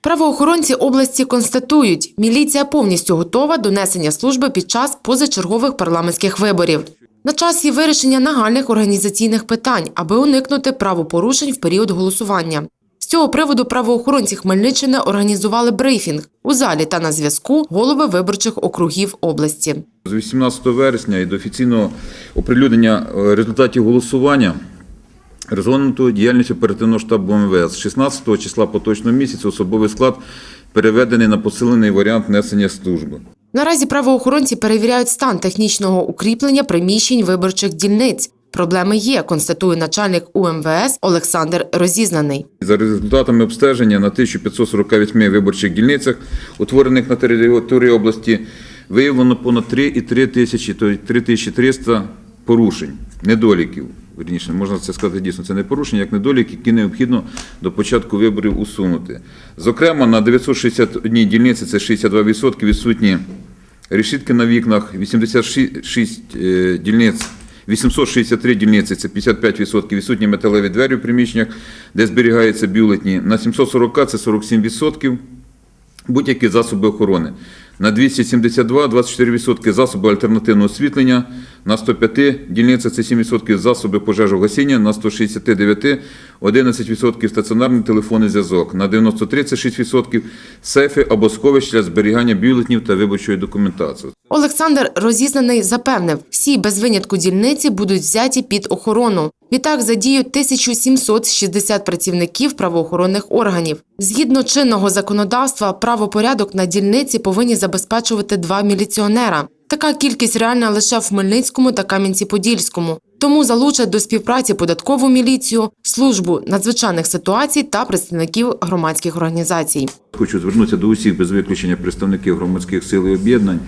Правоохоронці області констатують, міліція повністю готова до несення служби під час позачергових парламентських виборів. На часі вирішення нагальних організаційних питань, аби уникнути правопорушень в період голосування. З цього приводу правоохоронці Хмельниччини організували брифінг у залі та на зв'язку голови виборчих округів області. З 18 вересня і до офіційного оприлюднення е, результатів голосування розгорнуто діяльність оперативного штабу МВС. 16 числа поточного місяця особовий склад переведений на посилений варіант несення служби. Наразі правоохоронці перевіряють стан технічного укріплення приміщень виборчих дільниць. Проблеми є, констатує начальник УМВС Олександр Розізнаний. За результатами обстеження на 1548 виборчих дільницях, утворених на території області, виявлено понад 3,3 тисячі, тобто 3300 порушень, недоліків. Вірніше, можна це сказати дійсно, це не порушення, як недоліки, які необхідно до початку виборів усунути. Зокрема, на 961 дільниці, це 62% відсутні решітки на вікнах, 86 е, дільниць 863 дільниці, це 55% відсутні металеві двері в приміщеннях, де зберігаються бюлетні. На 740 це 47% будь-які засоби охорони. На 272 – 24% засоби альтернативного освітлення, на 105 дільницях це 7% засоби пожежогасіння, на 169 – 11% стаціонарний телефонний зв'язок, на 93 – це 6% сейфи або сховища для зберігання бюлетнів та виборчої документації. Олександр Розізнаний запевнив, всі без винятку дільниці будуть взяті під охорону. Відтак задіють 1760 працівників правоохоронних органів. Згідно чинного законодавства, правопорядок на дільниці повинні забезпечувати два міліціонера. Така кількість реальна лише в Хмельницькому та Кам'янці-Подільському. Тому залучать до співпраці податкову міліцію, службу надзвичайних ситуацій та представників громадських організацій. Хочу звернутися до усіх без виключення представників громадських сил і об'єднань,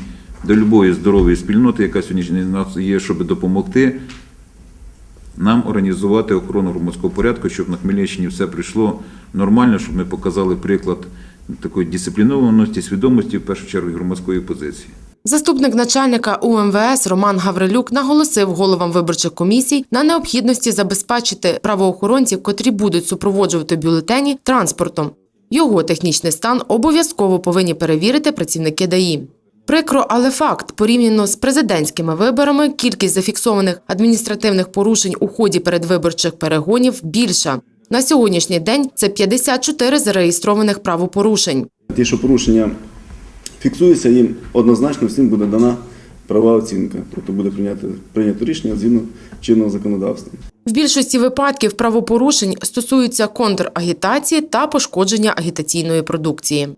до любої здорової спільноти, яка сьогодні нас є, щоб допомогти нам організувати охорону громадського порядку, щоб на Хмельниччині все прийшло нормально, щоб ми показали приклад такої дисциплінованості, свідомості, в першу чергу, громадської позиції. Заступник начальника УМВС Роман Гаврилюк наголосив головам виборчих комісій на необхідності забезпечити правоохоронців, котрі будуть супроводжувати бюлетені транспортом. Його технічний стан обов'язково повинні перевірити працівники ДАІ. Прикро, але факт, порівняно з президентськими виборами, кількість зафіксованих адміністративних порушень у ході передвиборчих перегонів більша. На сьогоднішній день це 54 зареєстрованих правопорушень. Ті, що порушення фіксуються, їм однозначно всім буде дана права оцінка. Тобто буде прийнято, прийнято рішення згідно чинного законодавства. В більшості випадків правопорушень стосуються контрагітації та пошкодження агітаційної продукції.